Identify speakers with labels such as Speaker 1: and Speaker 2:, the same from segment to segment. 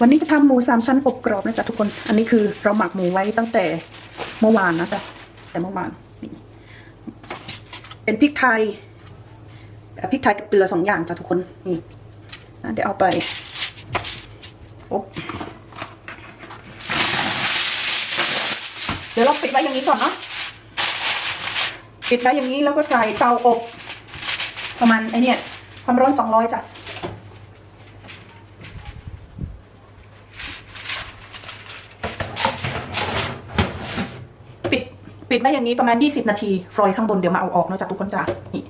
Speaker 1: วันนี้จะทำหมูสามชั้นอบกรอบนะจ๊ะทุกคน อันนี้คือเราหมักหมูไว้ตั้งแต่เมื่อวานนะจ๊ะแต่เมื่อวานนี่เป็นพริกไทยแบบพริกไทยกับเกลือสองอย่างจ้ะทุกคนนี่นะเดี๋ยวเอาไปอบเดี๋ยวเราปิดไว้อย่างนี้ก่อนเนาะปิดไว้อย่างนี้แล้วก็ใส่เตาอบ ประมาณไอเนี่ยความร้อนสองร้อยจ้ะ ปิด ปิดไว้อย่างนี้ประมาณ 20 นาทีฟรอยข้างบนเดี๋ยวมาเอาออกเนอะจากทุกคนจ้ะนี่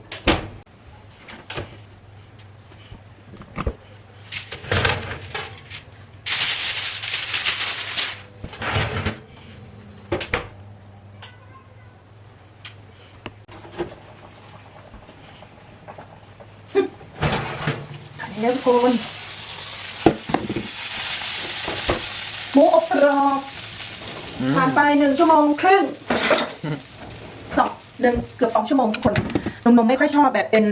Speaker 1: ถ่ายแล้วทุกคนหมูอบกรอบผ่านไปหนึ่งชั่วโมงครึ่ง สองหนึ่งเกือบสองชั่วโมงทุกคนนมนมไม่ค่อยชอบแบบเป็น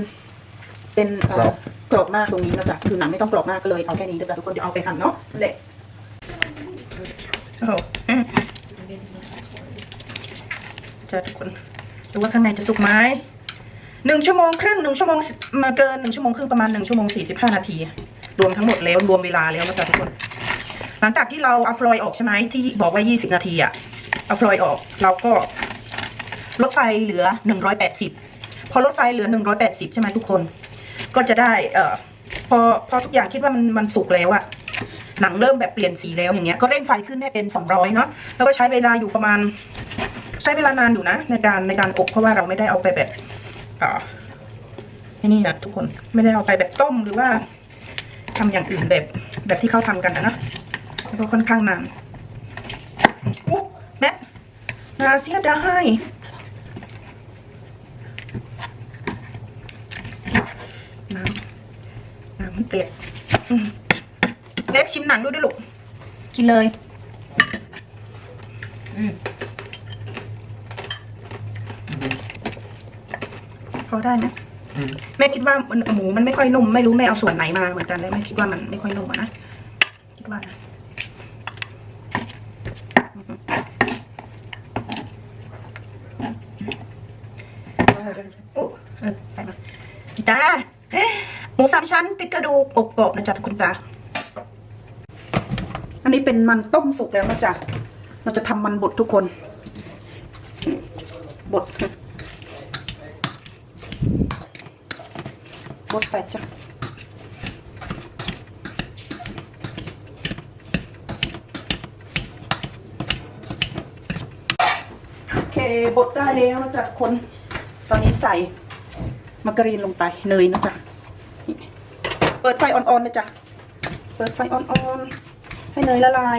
Speaker 1: เป็นเอ่อก
Speaker 2: รอบ
Speaker 1: กรอบมากตรงนี้นะจ๊ะคือหนังไม่ต้องกรอบมากก็เลยเอาแค่นี้นะจ๊ะทุกคนเดี๋ยวเอาไปหั่นเนาะเละโอ้โหจ้ะทุกคนดูว่าข้างในจะสุกไหมหนึ่งชั่วโมงครึ่งหนึ่งชั่วโมงสิบมาเกินหนึ่งชั่วโมงครึ่งประมาณหนึ่งชั่วโมงสี่สิบห้านาที รวมทั้งหมดแล้วรวมเวลาแล้วนะจ๊ะทุกคน หลังจากที่เราเอาฟลอยออกใช่ไหมที่บอกว่า 20 นาทีอะเอาฟลอยออก เราก็ ลดไฟเหลือ 180 พอลดไฟเหลือ 180 ใช่ไหมทุกคน ก็จะได้เอ่อพอพอทุกอย่างคิดว่ามันมันสุกแล้วอะหนังเริ่มแบบเปลี่ยนสีแล้วอย่างเงี้ยก็เร่งไฟขึ้นให้เป็น 200 เนาะแล้วก็ใช้เวลาอยู่ประมาณ ใช้เวลานานอยู่นะ ในการในการอบเพราะว่าเราไม่ได้เอาไปแบบเอ่อไอ้นี่นะทุกคนไม่ได้เอาไปแบบต้มหรือว่าทำอย่างอื่นแบบแบบที่เขาทำกันนะแล้วก็ค่อนข้างนานโอ้แม่นาเสียดาย น้ำน้ำมันเปียกอืมเล็บชิมหนังดูด้วยลูก กินเลย
Speaker 2: อืม
Speaker 1: พอได้ไหม
Speaker 2: อืม
Speaker 1: แม่คิดว่ามันหมูมันไม่ค่อยนุ่ม ไม่รู้แม่เอาส่วนไหนมาเหมือนกันเลยแม่คิดว่ามันไม่ค่อยนุ่มอะนะ คิดว่านะ โอ้เออใส่มาจ้าเอ๊ะ หมูสามชั้นติดกระดูกอบกรอบนะจ๊ะทุกคนจ้าอันนี้เป็นมันต้มสุกแล้วนะจ๊ะเราจะทำมันบดทุกคน บดบดไปจ้ะโอเคบดได้แล้วนะจ๊ะทุกคน ตอนนี้ใส่มาการีนลงไปเนยนะจ๊ะ เปิดไฟอ่อนๆนะจ๊ะเปิดไฟอ่อนๆ ให้เนยละลาย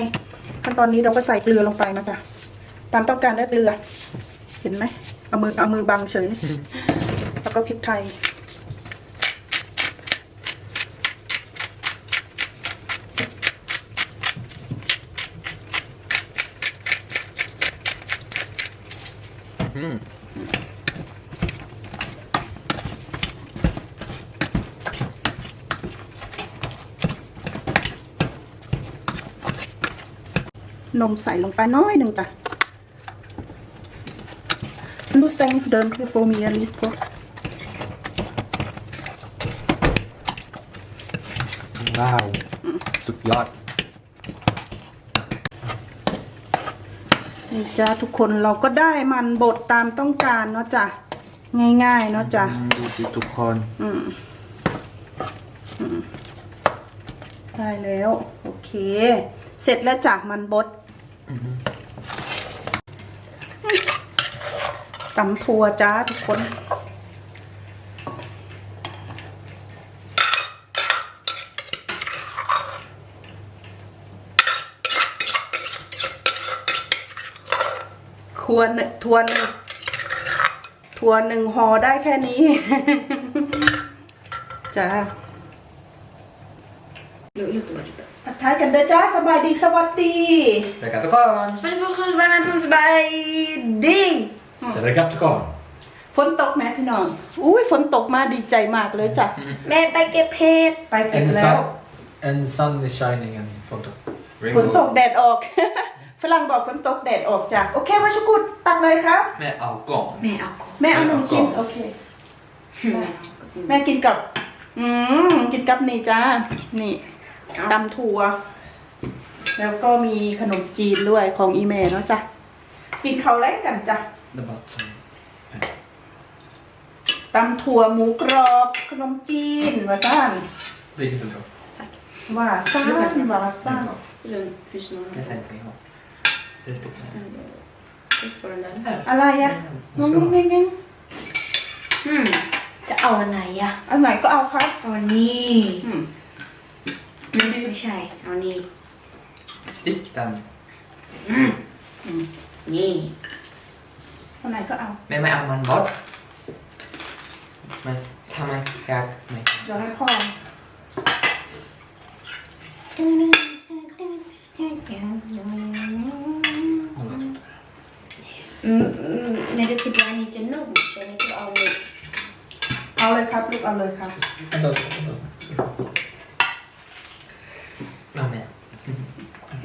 Speaker 1: ขั้นตอนนี้เราก็ใส่เกลือลงไปนะจ๊ะ ตามต้องการได้เกลือ เห็นไหม เอามือเอามือบังเฉย แล้วก็พริกไทย
Speaker 2: อืม
Speaker 1: นมใส่ลงไปน้อยหนึ่งจ้ะดูสเต็งเดิมคือโฟมีอลิสโก
Speaker 2: ว้าว สุดยอด
Speaker 1: นี่จ้าทุกคนเราก็ได้มันบดตามต้องการเนาะจ้ะ ง่ายๆเนาะจ้ะ
Speaker 2: ดูสิทุกคน
Speaker 1: อืมอืมได้แล้ว โอเค เสร็จแล้วจ้ะมันบด ตำทัวจ้าทุกคนควรทวนหนึ่งทัวหนึ่งห่อได้แค่นี้ จ้าทัก ทายกันเด้อจ้าสบายดีสวัสดี
Speaker 2: สวัสดีครับทุกคน
Speaker 3: Sven Forsgårds vänner på Spidey!
Speaker 2: สวัสดีครับทุกคน
Speaker 1: ฝนตกไหมพี่น้องอุ้ยฝนตกมาดีใจมากเลยจ้ะ
Speaker 3: Med Becke Pet.
Speaker 1: ไปเก็บ
Speaker 2: Är det
Speaker 1: แล้ว
Speaker 2: sant? And sun is shining and photo.
Speaker 1: ฝนตกแดดออกฝรั่งบอกฝนตกแดดออกจ้ะโอเควัชกุดตักเลยครับ
Speaker 2: Med avgång.
Speaker 3: แม่เอาก่อน
Speaker 1: แม่เอาหนึ่งชิ้นโอเค
Speaker 3: แม่
Speaker 1: แม่กินกับ อืมกินกับนี่จ้านี่ ตำถั่ว แล้วก็มีขนมจีนด้วยของอีเมลเนาะจ้ะ กินข้าวแรกกันจ้ะ
Speaker 2: The bottom.
Speaker 1: ตำถั่วหมูกรอบขนมจีนว่าซ่าน
Speaker 2: Vilket vill du ha?
Speaker 1: ว่าซ่านว่าซ่าน
Speaker 3: Lugn, finns det någon?
Speaker 2: Det sätter jag ihop. Det sticker jag.
Speaker 3: Först får den där.
Speaker 1: อะไรอะงงงงง
Speaker 3: Hmm. จะเอาอันไหนอะ
Speaker 1: อันไหนก็เอาครับ
Speaker 3: เอาอันนี้
Speaker 1: อืม
Speaker 3: ไม่ใช่ เอานี่
Speaker 2: Stick den.
Speaker 3: อืม
Speaker 1: อืม
Speaker 3: นี่
Speaker 1: อันไหนก็เอา
Speaker 2: Nej men armen bort. Men ta mig jag mig.
Speaker 1: เดี๋ยวให้พ่อ
Speaker 3: อืมอืมในดูคิดว่าอันนี้จะนุ่มแต่ในก็เอาเลย
Speaker 1: เอาเลยครับลูกเอาเลยครับ
Speaker 2: Vänta, vänta. Ja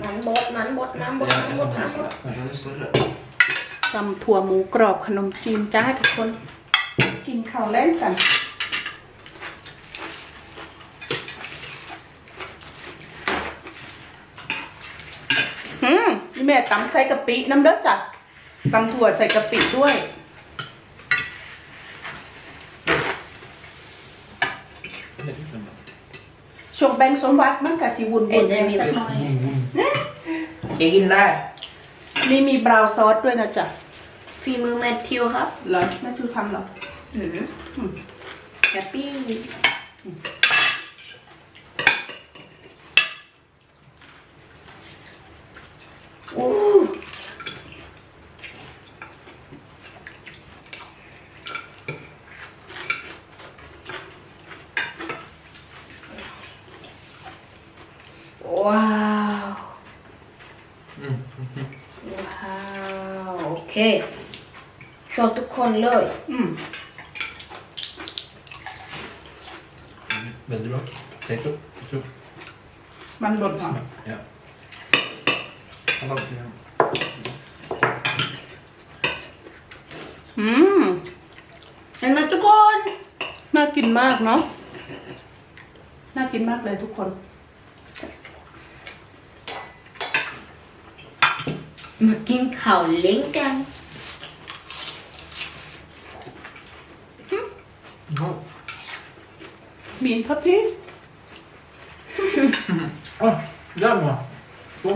Speaker 3: มันบดมันบดมันบดมันบดมันบด
Speaker 2: Det står där.
Speaker 1: ตำถั่วหมูกรอบขนมจีนจ้าทุกคน กินข้าวเล่นกันอืมนี่แม่ตำใส่กะปิน้ำเด้อจ้ะตำถั่วใส่กะปิด้วยช่วงแบงสมวัดมันกะสิวุ่นๆ
Speaker 3: เอ็นได้มี
Speaker 1: จักหน่อย
Speaker 2: Jag in där.
Speaker 1: นี่มีบราวน์ซอสด้วยนะจ๊ะ
Speaker 3: ฝีมือแมทธิวครับ
Speaker 1: เหรอแม่ชูทำเหรอ
Speaker 3: อืม
Speaker 1: อืม
Speaker 3: แฮปปี้โอ้ว้าว
Speaker 2: Mm.
Speaker 3: ว้าว โอเคชวนทุกคนเลย
Speaker 1: อืม
Speaker 2: Väldigt bra. Tänk upp. upp.
Speaker 1: มันหล่นเหรอ
Speaker 2: Ja. Hallå.
Speaker 1: อืม
Speaker 3: เห็นไหมทุกคน
Speaker 1: น่ากินมากเนาะ น่ากินมากเลยทุกคน
Speaker 3: มากินข้าวเล้งกัน
Speaker 2: Ja.
Speaker 1: บีนพับพี่
Speaker 2: Åh, jävlar. Så.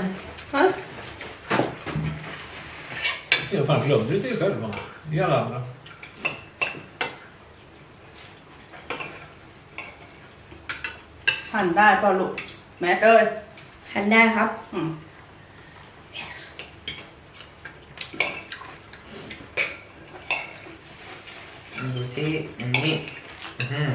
Speaker 1: ฮะ
Speaker 4: Jag fan glömde det själv. va? I alla andra.
Speaker 1: หั่นได้ป่ะลูกแม่เอ้ย
Speaker 3: ทานได้ครับ
Speaker 1: อืม
Speaker 2: นี่นี้ อืม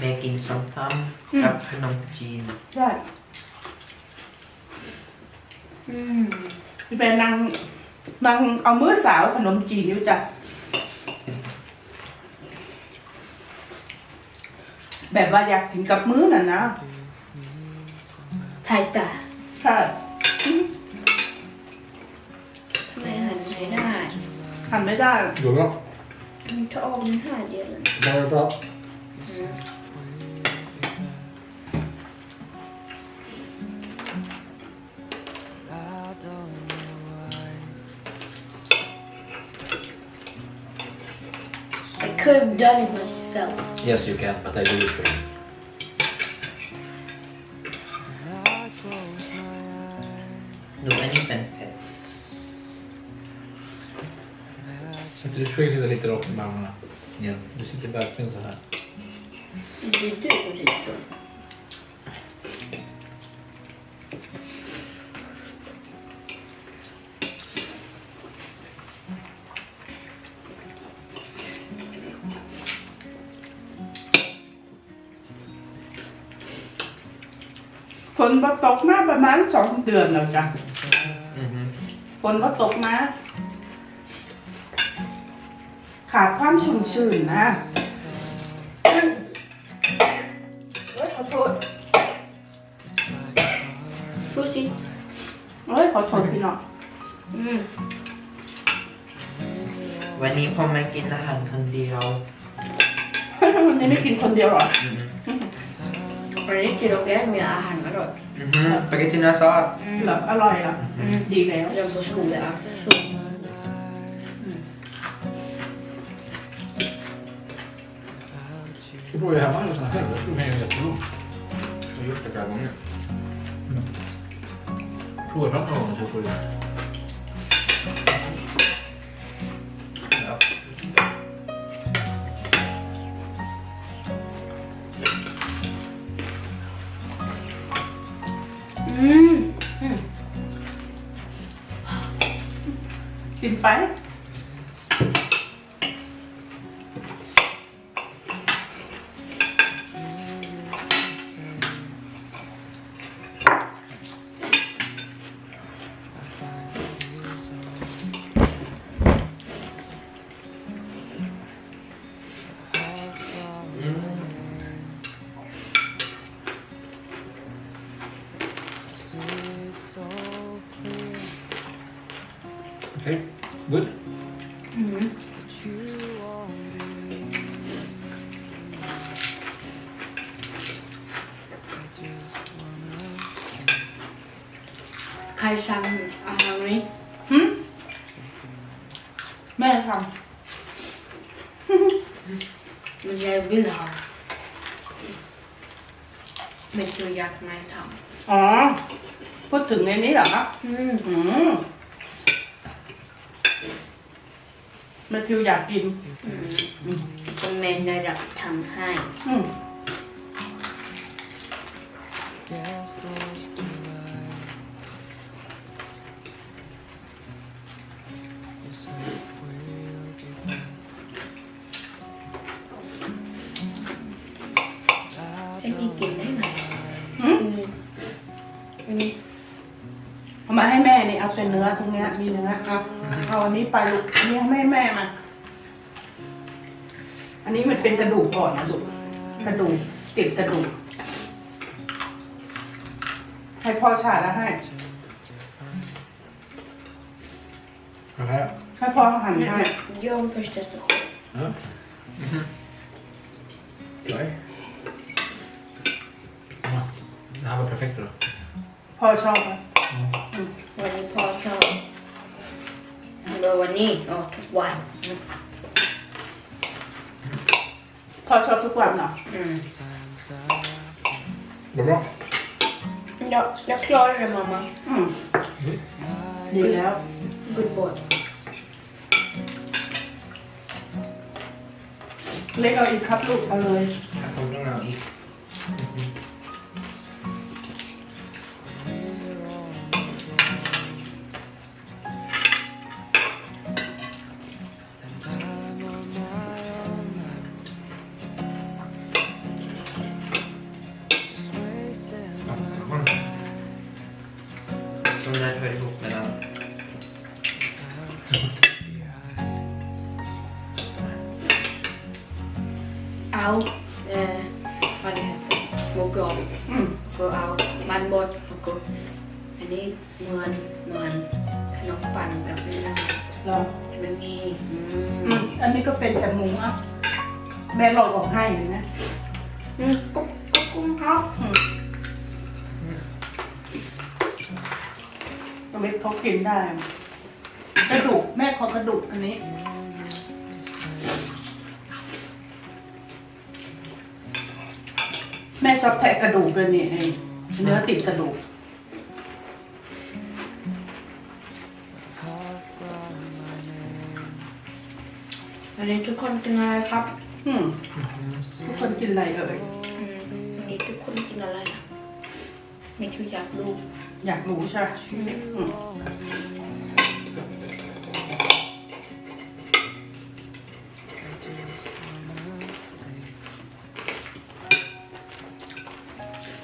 Speaker 2: แม่กินส้มตำกับขนมจีน
Speaker 1: ได้
Speaker 3: อืม
Speaker 1: พี่แม่นั่งนั่งเอามือสาวขนมจีนอยู่จ้ะแบบว่าอยากกินกับมือน่ะนะ
Speaker 3: ไทยสไตล์
Speaker 1: ใช่
Speaker 3: ทำไมหันไม่ได้
Speaker 1: หั่นไม่ได้
Speaker 4: Går bra.
Speaker 3: มันจะออก den här delen
Speaker 4: Bara bra.
Speaker 3: I could have done it myself
Speaker 4: Yes, you can, but I do it for you.
Speaker 2: En fett.
Speaker 4: Så att du försöker sitta lite rakt med armarna. Igen. Du sitter verkligen så här.
Speaker 3: Det är du som sitter så
Speaker 5: ฝนก็ตกมาประมาณสองเดือนแล้วจ้ะ
Speaker 2: อือฮึ
Speaker 5: ฝนก็ตกมาขาดความชุ่มชื่นนะเอ้ยขอโทษ
Speaker 3: พูดสิ
Speaker 5: เอ้ยขอโทษพี่น้อง
Speaker 3: อืม
Speaker 2: วันนี้ผมมากินอาหารคนเดียว
Speaker 5: วันนี้ไม่กินคนเดียวเหรอ
Speaker 2: อือฮึ
Speaker 3: วันนี้กินโอเคมีอาหารอร่อย
Speaker 2: อือฮึสปาเกตตีน่าซอส
Speaker 3: อืม
Speaker 5: เหรออร่อยเหรอ
Speaker 3: อืม
Speaker 5: ดีแล้ว
Speaker 3: Jag på skolan. Så.
Speaker 4: Du får ju hemma eller såna själv. Jag tror det är jättegod.
Speaker 2: Jag har gjort det flera gånger.
Speaker 4: Prova fram någon gång så får du.
Speaker 5: กิ นไป
Speaker 4: Okej, good.
Speaker 3: Mm. ใครสั่งอาหารนี้
Speaker 5: หึแม่ท
Speaker 3: มันยายวิลฮาไม่
Speaker 5: แมทธิวอยากกิน
Speaker 3: อืมคุณแม่ได้รับทำให้
Speaker 5: อืม
Speaker 3: มี
Speaker 5: เนื้อเอาเอาอันนี้ไปลูกอันนี้ให้แม่มาอันนี้มันเป็นกระดูกก่อนนะลูกกระดูกติดกระดูก ให้พ่อชาแล้วให้
Speaker 4: Den här.
Speaker 5: ให้พ่อหั่นให้
Speaker 3: Gör om första station.
Speaker 4: Ja. Okej. Ja, det här var perfekt då.
Speaker 5: พ่อชอบไหม
Speaker 3: วันนี้ พ่อชอบโดยวันนี้อ๋อทุกวันอืม
Speaker 5: พ่อชอบทุกวันเหรอ
Speaker 3: อืม
Speaker 6: Times I
Speaker 4: Vad bra.
Speaker 3: Jag, jag klarar det mamma.
Speaker 5: อืมดีแล้ว
Speaker 3: Good boy.
Speaker 5: เล็กเอาอีกครับลูกเอาเลย
Speaker 2: Jag kommer nog ha
Speaker 5: ให้เนไหม
Speaker 3: อืมกุ๊กกุ๊กกุ้งครับ
Speaker 5: อืมเล็กเขากินได้ กระดูก แม่ขอกระดูกอันนี้แม่ชอบแทะกระดูกเลยนี่ไอ้เนื้อติดกระดูก
Speaker 3: วันนี้ทุกคนกินอะไรครับ
Speaker 5: อืม ทุกคนกินอะไรเอ่ย
Speaker 3: อืมวันนี้ทุกคนกินอะไรนะไม่คืออยากดู
Speaker 5: อยากรู้ใช่ไหมอืม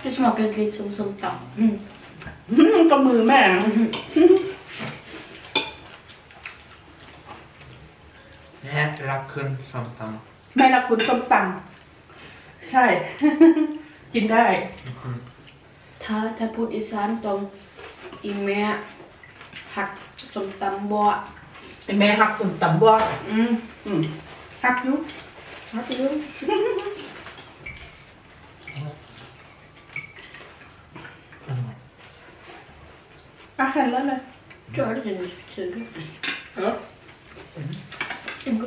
Speaker 6: I just wanna stay
Speaker 3: Det smakar lite som somtam.
Speaker 5: ก็มือแม่
Speaker 2: แม่รักขึ้นส้มต
Speaker 5: แม่รักคุณส้มตำ ใช่ กินได้ำ
Speaker 3: ถ้าถ้าพูดอีสานตรงอีแม่หักส้มตำบ่
Speaker 5: เป็นแม่หักส้มตำบ่
Speaker 3: อืม
Speaker 5: อืมหักอยู่
Speaker 3: หักอยู่
Speaker 5: อาหารแล้วเลย
Speaker 3: Tror du den är sugen?
Speaker 5: Ja.
Speaker 3: En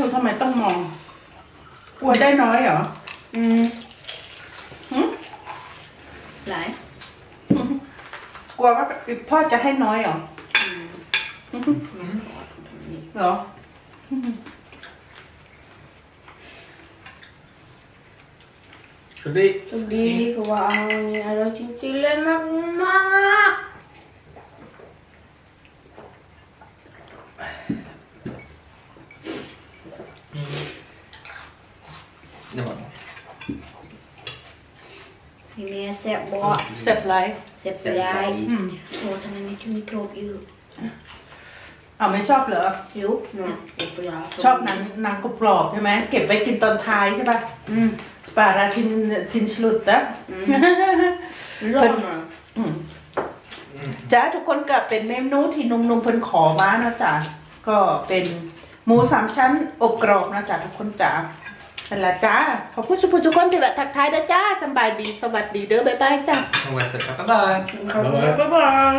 Speaker 5: แม่คุณทำไมต้องมอง กลัวได้น้อยเหรอ
Speaker 3: Mm.
Speaker 5: หึ
Speaker 3: Nej.
Speaker 5: กลัวว่าพ่อจะให้น้อยเหรอ
Speaker 3: Mm.
Speaker 5: เหรอ
Speaker 4: Så det...
Speaker 3: Så det får vara alla till en mamma.
Speaker 2: เดี๋ยวก่อน
Speaker 3: Vi med sätt bra.
Speaker 5: เสร็จไร
Speaker 3: Sätt bra.
Speaker 5: อืม
Speaker 3: Åh, den är mycket mikrob ju.
Speaker 5: เอาไม่ชอบเหรอ
Speaker 3: Jo, no, det får jag.
Speaker 5: ชอบหนังหนังกรอบๆใช่ไหมเก็บไว้กินตอนท้ายใช่ป่ะ
Speaker 3: Mm.
Speaker 5: สปาราทินทินชลุดนะ
Speaker 3: Långa.
Speaker 5: อืมจ้าทุกคนก็เป็นเมนูที่หนุ่มๆเพิ่นขอมานะจ๊ะก็เป็นหมูสามชั้นอบกรอบนะจ๊ะทุกคนจ้า นั่นแหละจ้าขอบคุณสุภุทุกคนที่แบบทักทายนะจ้าสำบายดีสวัสดีเด้อบ๊ายบายจ้า
Speaker 2: เอาไว้เสร็จแล้วก็บาย
Speaker 4: Bye bye.
Speaker 5: บ๊ายบาย